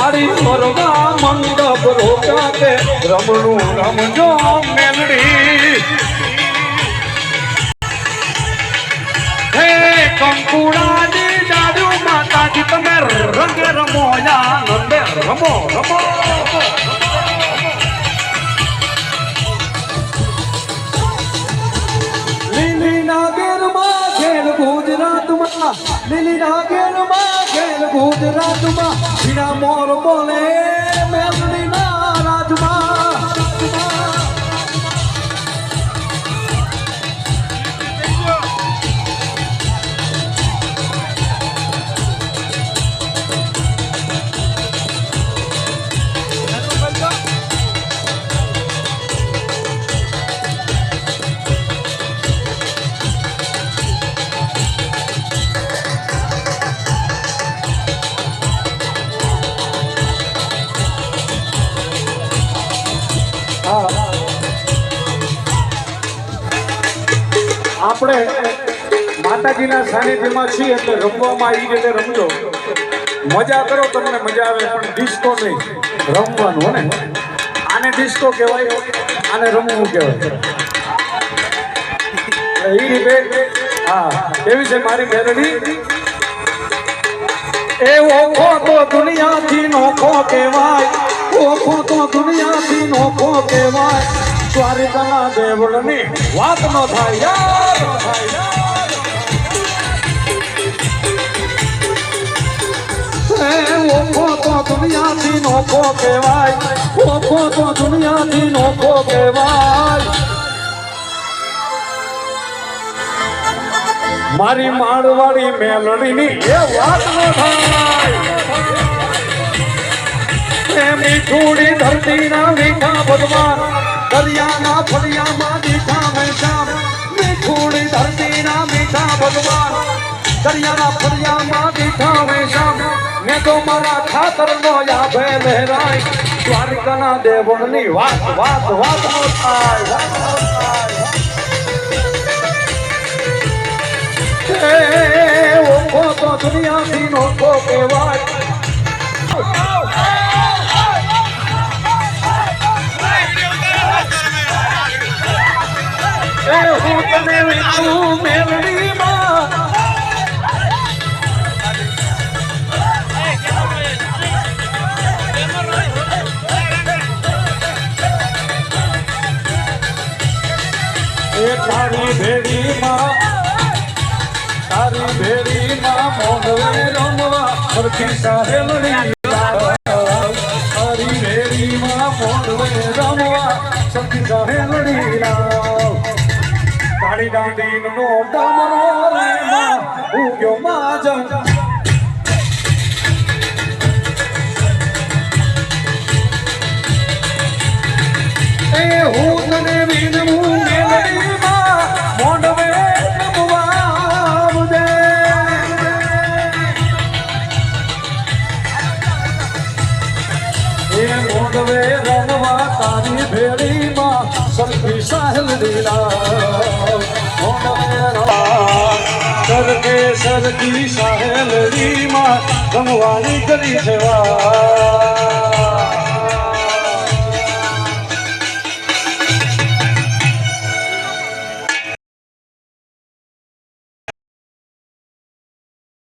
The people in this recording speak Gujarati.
મારી મોરવા મંડપ રોકાતે. રમણું રમજો મેલડી. હે કંકુડાજી દાદુ માતાજી, તમે રંગે રમો આનંદે રમો રમો. લીલી નાગેરમાં ખેલ ગુજરાતમાં લીલી નાગેરમાં ખેલ ગુજરાતમાં વિના મોર બોલે. આપણે માતાજીના સાનિધ્યમાં છીએ એટલે રમવામાં એ રીતે રમજો. મજા કરો તમને મજા આવે, પણ ડિસ્કો નહીં. રમવાનું હો આને ડિસ્કો કહેવાય, આને રમવું કહેવાય. એ રીતે, હા, એવી છે મારી મેલડી. એ ઓખો તો દુનિયાથી નોખો કહેવાય, ઓખો તો દુનિયાથી નોખો કહેવાય. દ્વારિકાના દેવળની વાત નો થાય, યાર થાય ઓખો તો દુનિયાથી નોખો કહેવાય, ઓખો તો દુનિયાથી નોખો કહેવાય. મારી માળવાળી મેલડીની એ વાત નો થાય. મીઠુડી ધરતીના મીઠા ભગવાન દરિયાના ફળિયામાં મીઠા મેશામ મીઠુડી ધરતીના મીઠા ભગવાન. દરિયાના ફળિયામાં મીઠા મેશામ મેં તો મારા ખાતરનો યાભે લહેરાય. દ્વારિકાના દેવળની વાત વાત નો વાત નો થાય. ઓખો તો દુનિયાથી નોખો કહેવાય. વિનું મેલડીમાં એ તારી ભેડીમાં તારી ભેડીમાં મોઢવે રમવા ફરતી સાહેલડી તારી ભેડીમાં સાહેલડી લાવ તારી દાંડીનો ડમરો રે માં ઉગ્યો માજમ એ હું તને વિનવું ભેળીમાં સાહેલ લીલા મોઢવે રમવા સરખે સરખી સાહેલ લીમાં રમવાની કરી છે વાત